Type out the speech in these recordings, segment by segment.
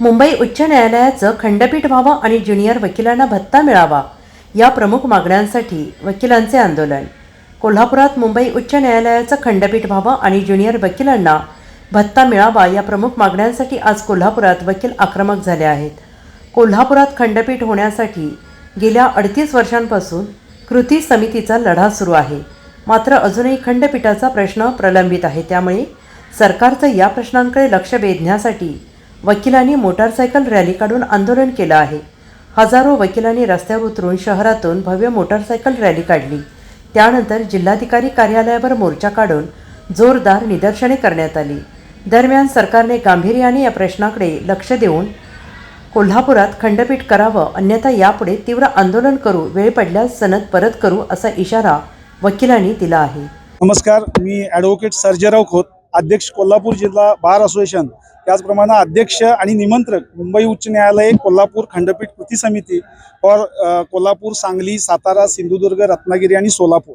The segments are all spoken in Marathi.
मुंबई उच्च न्यायालयाचं खंडपीठ व्हावं आणि ज्युनियर वकिलांना भत्ता मिळावा या प्रमुख मागण्यांसाठी वकिलांचे आंदोलन. कोल्हापुरात मुंबई उच्च न्यायालयाचं खंडपीठ व्हावं आणि ज्युनियर वकिलांना भत्ता मिळावा या प्रमुख मागण्यांसाठी आज कोल्हापुरात वकील आक्रमक झाले आहेत. कोल्हापुरात खंडपीठ होण्यासाठी गेल्या अडतीस वर्षांपासून कृती समितीचा लढा सुरू आहे. मात्र अजूनही खंडपीठाचा प्रश्न प्रलंबित आहे. त्यामुळे सरकारचं या प्रश्नांकडे लक्ष वेधण्यासाठी वकिलांनी मोटारसायकल रॅली काढून आंदोलन केलं आहे. हजारो वकिलांनी रस्त्यावर उतरून शहरातून भव्य मोटारसायकल रॅली काढली. त्यानंतर जिल्हाधिकारी कार्यालयावर मोर्चा काढून जोरदार निदर्शने करण्यात आली. दरम्यान सरकारने गांभीर्याने या प्रश्नाकडे लक्ष देऊन कोल्हापुरात खंडपीठ करावं अन्यथा यापुढे तीव्र आंदोलन करू वेळ पडल्यास सनद परत करू असा इशारा वकिलांनी दिला आहे. नमस्कार मी ॲडव्होकेट सर्जेराव खोत. अध्यक्ष कोल्हापूर जिल्हा बार असोसिएशन त्याचप्रमाणे अध्यक्ष आणि निमंत्रक मुंबई उच्च न्यायालय कोल्हापूर खंडपीठ कृती समिती फॉर कोल्हापूर सांगली सातारा सिंधुदुर्ग रत्नागिरी आणि सोलापूर.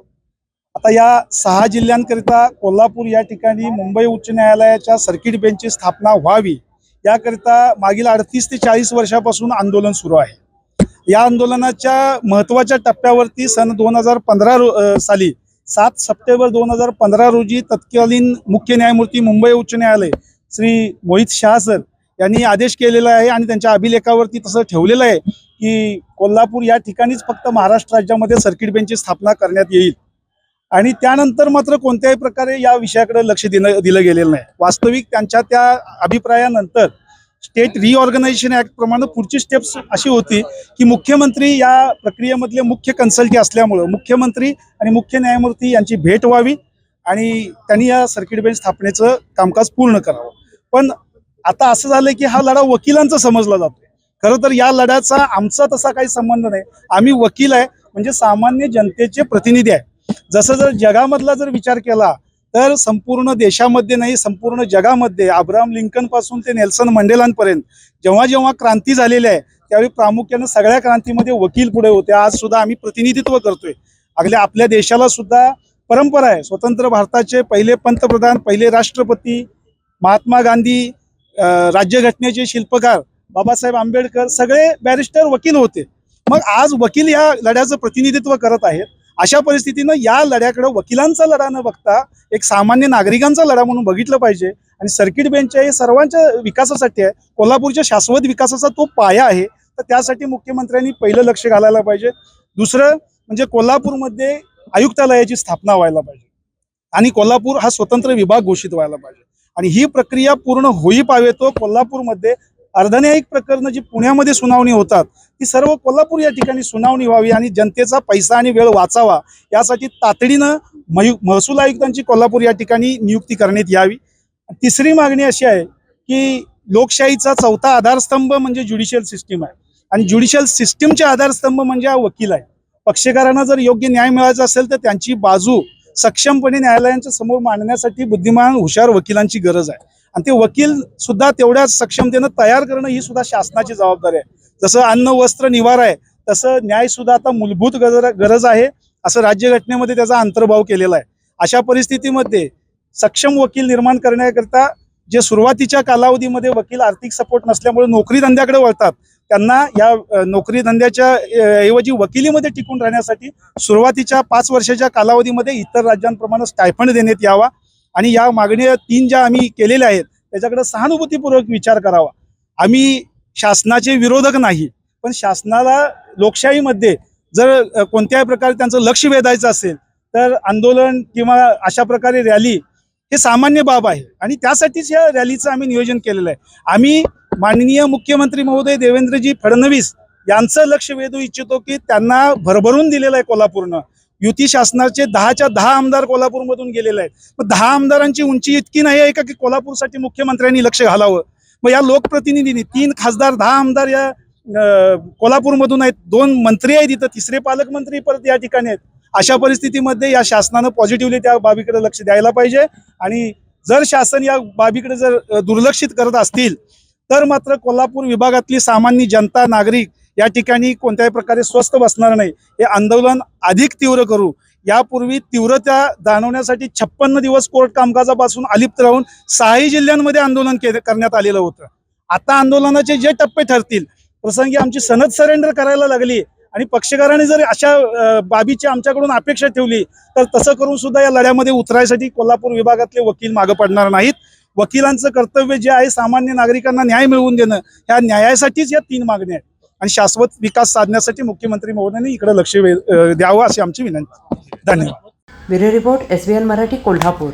आता या सहा जिल्ह्यांकरिता कोल्हापूर या ठिकाणी मुंबई उच्च न्यायालयाच्या सर्किट बेंचची स्थापना व्हावी याकरिता मागील अडतीस ते चाळीस वर्षापासून आंदोलन सुरू आहे. या आंदोलनाच्या महत्त्वाच्या टप्प्यावरती सन दोन हजार पंधरा साली सात सप्टेंबर दोन हजार पंधरा रोजी तत्कालीन मुख्य न्यायमूर्ती मुंबई उच्च न्यायालय श्री मोहित शाह सर यांनी आदेश केलेला आहे आणि त्यांच्या अभिलेखावरती तसं ठेवलेलं आहे की कोल्हापूर या ठिकाणीच फक्त महाराष्ट्र राज्यामध्ये सर्किट बेंचची स्थापना करण्यात येईल. आणि त्यानंतर मात्र कोणत्याही प्रकारे या विषयाकडे लक्ष देणं दिलं गेलेलं नाही. वास्तविक त्यांच्या त्या अभिप्रायानंतर स्टेट रिऑर्गनायझेशन ऍक्ट प्रमाणे पुढची स्टेप्स अशी होती की मुख्यमंत्री या प्रक्रियेमधले मुख्य कन्सल्टी असल्यामुळं मुख्यमंत्री आणि मुख्य न्यायमूर्ती यांची भेट व्हावी आणि त्यांनी या सर्किट बेंच स्थापनेचं कामकाज पूर्ण करावं. पण आता असं झालं की हा लढा वकिलांचा समजला जातो खरं तर या लढ्याचा आमचा तसा काही संबंध नाही. आम्ही वकील आहे म्हणजे सामान्य जनतेचे प्रतिनिधी आहे. जसं जर जगामधला जर विचार केला तर संपूर्ण देशामध्ये नाही संपूर्ण जगामध्ये अब्राहम लिंकनपासून ते नेल्सन मंडेलांपर्यंत जेव्हा जेव्हा क्रांती झालेली आहे त्यावेळी प्रामुख्यानं सगळ्या क्रांतीमध्ये वकील पुढे होते. आज सुद्धा आम्ही प्रतिनिधित्व करतोय. अगल्या आपल्या देशाला सुद्धा परंपरा आहे. स्वतंत्र भारताचे पहिले पंतप्रधान पहिले राष्ट्रपती महात्मा गांधी राज्यघटनेचे शिल्पकार बाबासाहेब आंबेडकर सगळे बॅरिस्टर वकील होते. मग आज वकील या लढ्याचं प्रतिनिधित्व करत आहेत. अशा परिस्थितीनं या लढ्याकडे वकिलांचा लढा न बघता एक सामान्य नागरिकांचा लढा म्हणून बघितलं पाहिजे. आणि सर्किट बेंच हे सर्वांच्या विकासासाठी आहे. कोल्हापूरच्या शाश्वत विकासाचा तो पाया आहे. तर त्यासाठी मुख्यमंत्र्यांनी पहिलं लक्ष घालायला पाहिजे. दुसरं म्हणजे कोल्हापूरमध्ये आयुक्तालयाची स्थापना व्हायला पाहिजे. आणि कोल्हापूर हा स्वतंत्र विभाग घोषित व्हायला पाहिजे. आणि ही प्रक्रिया पूर्ण होई पावे तो हो कोल्हापूरमध्ये. अर्धन्यायिक प्रकरणं जी पुण्यामध्ये सुनावणी होतात ती सर्व कोल्हापूर या ठिकाणी सुनावणी व्हावी आणि जनतेचा पैसा आणि वेळ वाचावा यासाठी तातडीनं मयू महसूल आयुक्तांची कोल्हापूर या ठिकाणी नियुक्ती करण्यात यावी. तिसरी मागणी अशी आहे की लोकशाहीचा चौथा आधारस्तंभ म्हणजे ज्युडिशियल सिस्टीम आहे. आणि ज्युडिशियल सिस्टीमचे आधारस्तंभ म्हणजे हा वकील आहे. पक्षकारांना जर योग्य न्याय मिळायचा असेल तर त्यांची बाजू सक्षमपणे न्यायालयांच्या समोर मांडण्यासाठी बुद्धिमान हुशार वकिलांची गरज आहे. आणि ते वकील सुद्धा तेवढ्याच सक्षमतेनं तयार करणं ही सुद्धा शासनाची जबाबदारी आहे. जसं अन्न वस्त्र निवारा आहे तसं न्याय सुद्धा आता मूलभूत गरज गरज आहे असं राज्यघटनेमध्ये त्याचा अंतर्भाव केलेला आहे. अशा परिस्थितीमध्ये सक्षम वकील निर्माण करण्याकरता जे सुरुवातीच्या कालावधीमध्ये वकील आर्थिक सपोर्ट नसल्यामुळे नोकरी धंद्याकडे वळतात त्यांना या नोकरी धंद्याच्या ऐवजी वकिलीमध्ये टिकून राहण्यासाठी सुरुवातीच्या पाच वर्षाच्या कालावधीमध्ये इतर राज्यांप्रमाणे स्टायफंड देण्यात यावा. आणि या मागण्या तीन ज्या आम्ही केलेल्या आहेत त्याच्याकडे सहानुभूतीपूर्वक विचार करावा. आम्ही शासनाचे विरोधक नाही पण शासनाला लोकशाहीमध्ये जर कोणत्याही प्रकारे त्यांचं लक्ष वेधायचं असेल तर आंदोलन किंवा अशा प्रकारे रॅली हे सामान्य बाब आहे. आणि त्यासाठीच या रॅलीचं आम्ही नियोजन केलेलं आहे. आम्ही माननीय मुख्यमंत्री महोदय देवेंद्रजी फडणवीस यांचं लक्ष वेधू इच्छितो की त्यांना भरभरून दिलेलं आहे कोल्हापूरनं. युती शासनाचे दहाच्या दहा आमदार कोल्हापूरमधून गेलेले आहेत. मग दहा आमदारांची उंची इतकी नाही आहे का की कोल्हापूरसाठी मुख्यमंत्र्यांनी लक्ष घालावं? मग या लोकप्रतिनिधींनी तीन खासदार दहा आमदार या कोल्हापूरमधून आहेत. दोन मंत्री आहेत इथं. तिसरे पालकमंत्री परत या ठिकाणी आहेत. अशा परिस्थितीमध्ये या शासनानं पॉझिटिव्हली त्या बाबीकडे लक्ष द्यायला पाहिजे. आणि जर शासन या बाबीकडे जर दुर्लक्षित करत असतील तर मात्र कोल्हापूर विभागातली सामान्य जनता नागरिक या ठिकाणी कोणत्याही प्रकारे स्वस्थ बसणार नाही. हे आंदोलन अधिक तीव्र करू. यापूर्वी तीव्रता जाणवण्यासाठी छप्पन्न दिवस कोर्ट कामकाजापासून अलिप्त राहून सहाही जिल्ह्यांमध्ये आंदोलन करण्यात आलेलं होतं. आता आंदोलनाचे जे टप्पे ठरतील प्रसंगी आमची सनद सरेंडर करायला लागली आणि पक्षकारांनी जर अशा बाबीची आमच्याकडून अपेक्षा ठेवली तर तसं करून सुद्धा या लढ्यामध्ये उतरायसाठी कोल्हापूर विभागातले वकील मागं पडणार नाहीत. वकिलांचं कर्तव्य जे आहे सामान्य नागरिकांना न्याय मिळवून देणं ह्या न्यायासाठीच या तीन मागण्या आहेत. आणि शाश्वत विकास साधण्यासाठी मुख्यमंत्री महोदयांनी इकडे लक्ष वे- द्यावं अशी आमची विनंती. धन्यवाद. Bureau report S B N Marathi Kolhapur.